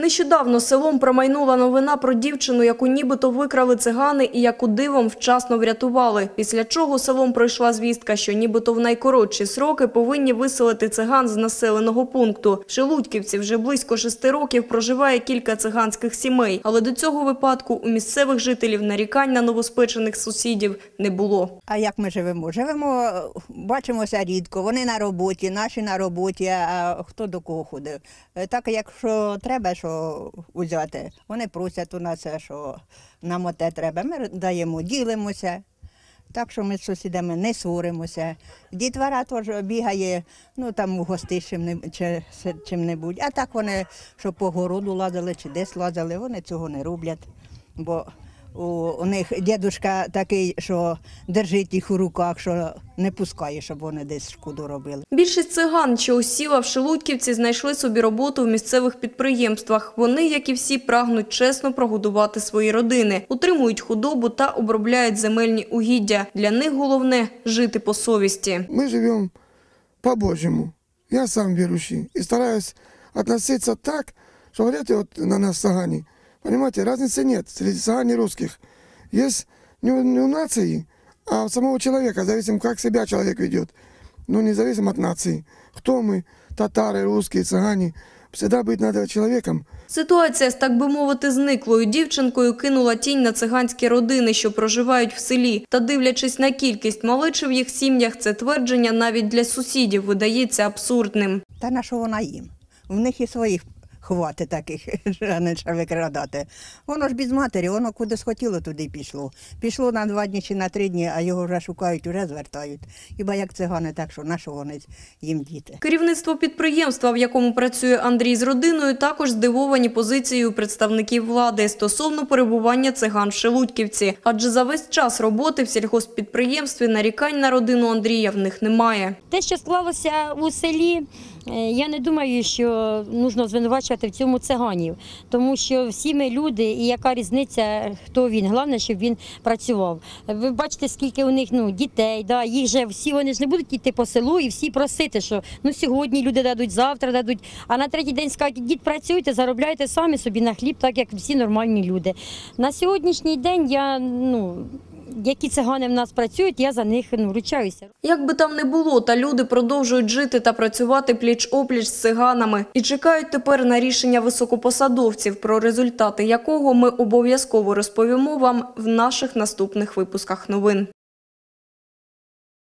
Нещодавно селом промайнула новина про дівчину, яку нібито викрали цигани і яку дивом вчасно врятували. Після чого селом пройшла звістка, що нібито в найкоротші сроки повинні виселити циган з населеного пункту. В Шелудьківці вже близько шести років проживає кілька циганських сімей, але до цього випадку у місцевих жителів нарікань на новоспечених сусідів не було. А як ми живемо? Живемо, бачимося рідко. Вони на роботі, наші на роботі, а хто до кого ходить. Е, Так, якщо треба, що взяти, вони просять у нас, е, що нам оте треба. Ми даємо, ділимося. Так що ми з сусідами не сваримося. Дітвора теж бігає, ну там у се- чим-небудь. А так вони, що по городу лазили чи десь лазили, вони цього не роблять. Бо у, у них дідушка такий, що держить їх у руках, що не пускає, щоб вони десь шкоду робили. Більшість циган, що осіла в Шелудьківці, знайшли собі роботу в місцевих підприємствах. Вони, як і всі, прагнуть чесно прогодувати свої родини, утримують худобу та обробляють земельні угіддя. Для них головне – жити по совісті. Мы живем по-божьему. Я сам верующий и стараюсь относиться так, что говорят вот на нас сагани. Понимаете, разницы нет среди сагани русских. Есть не у, не у нации, а у самого человека, зависим, как себя человек ведет. Ну, независимо от нации. Кто мы, татары, русские, цыгане, всегда быть надо человеком. Ситуація з, так би мовити, зниклою дівчинкою кинула тінь на циганські родини, що проживають в селі. Та дивлячись на кількість малечі в їх сім'ях, це твердження навіть для сусідів видається абсурдним. Та на що вона їм? В них і своїх хвати таких, а не викрадати. Воно ж без матері, воно куди схотіло, туди пішло. Пішло на два дні чи на три дні, а його вже шукають, вже звертають. Хіба як цигани, так що на що вони їм діти? Керівництво підприємства, в якому працює Андрій з родиною, також здивовані позицією представників влади стосовно перебування циган в Шелудьківці. Адже за весь час роботи в сільгосппідприємстві нарікань на родину Андрія в них немає. Те, що склалося у селі, е, я не думаю, що нужно звинувачувати в цьому циганів, тому що всі ми люди, і яка різниця, хто він. Головне, щоб він працював. Ви бачите, скільки у них ну, дітей, да, їх же всі вони ж не будуть йти по селу і всі просити, що ну сьогодні люди дадуть, завтра дадуть. А на третій день скажуть, дід працюйте, заробляйте самі собі на хліб, так як всі нормальні люди. На сьогоднішній день я ну. Які цигани в нас працюють, я за них ну, вручаюся. Як би там не було, та люди продовжують жити та працювати пліч-опліч з циганами і чекають тепер на рішення високопосадовців, про результати якого ми обов'язково розповімо вам в наших наступних випусках новин.